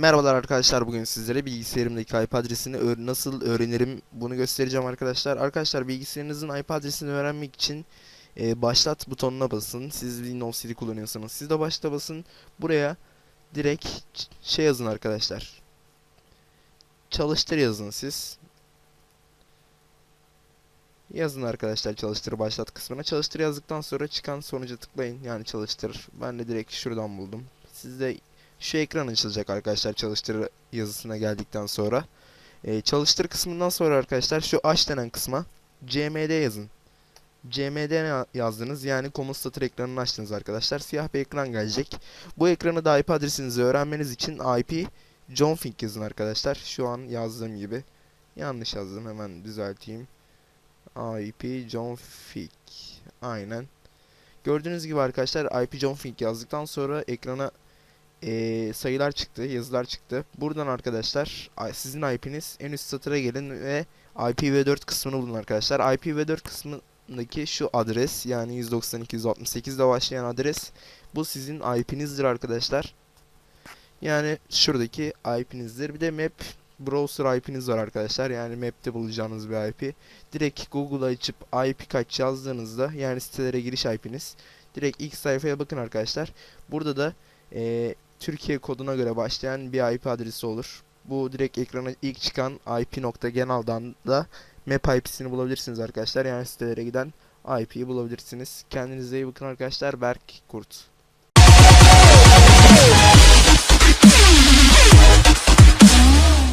Merhabalar arkadaşlar bugün sizlere bilgisayarımdaki IP adresini nasıl öğrenirim bunu göstereceğim arkadaşlar. Arkadaşlar bilgisayarınızın IP adresini öğrenmek için e, başlat butonuna basın. Siz Windows 7 kullanıyorsanız siz de başta basın. Buraya direkt şey yazın arkadaşlar. Çalıştır yazın siz. Yazın arkadaşlar çalıştır başlat kısmına. Çalıştır yazdıktan sonra çıkan sonuca tıklayın. Yani çalıştır. Ben de direkt şuradan buldum. Siz de şu ekran açılacak arkadaşlar çalıştır yazısına geldikten sonra. Ee, çalıştır kısmından sonra arkadaşlar şu aç denen kısma cmd yazın. cmd yazdınız yani komut satır ekranını açtınız arkadaşlar. Siyah bir ekran gelecek. Bu ekranı da IP adresinizi öğrenmeniz için IP Johnfink yazın arkadaşlar. Şu an yazdığım gibi. Yanlış yazdım hemen düzelteyim. IP Johnfink. Aynen. Gördüğünüz gibi arkadaşlar IP Johnfink yazdıktan sonra ekrana eee, sayılar çıktı, yazılar çıktı. Buradan arkadaşlar sizin IP'niz en üst satıra gelin ve IPv4 kısmını bulun arkadaşlar. IPv4 kısmındaki şu adres yani 192.168 ile başlayan adres bu sizin IP'nizdir arkadaşlar. Yani şuradaki IP'nizdir. Bir de map browser IP'niz var arkadaşlar. Yani map'te bulacağınız bir IP. Direkt Google'a açıp IP kaç yazdığınızda yani sitelere giriş IP'niz. Direkt ilk sayfaya bakın arkadaşlar. Burada da eee, Türkiye koduna göre başlayan bir IP adresi olur. Bu direkt ekrana ilk çıkan IP.genal'dan da map IP'sini bulabilirsiniz arkadaşlar. Yani sitelere giden IP'yi bulabilirsiniz. Kendinize iyi bakın arkadaşlar. Berk Kurt.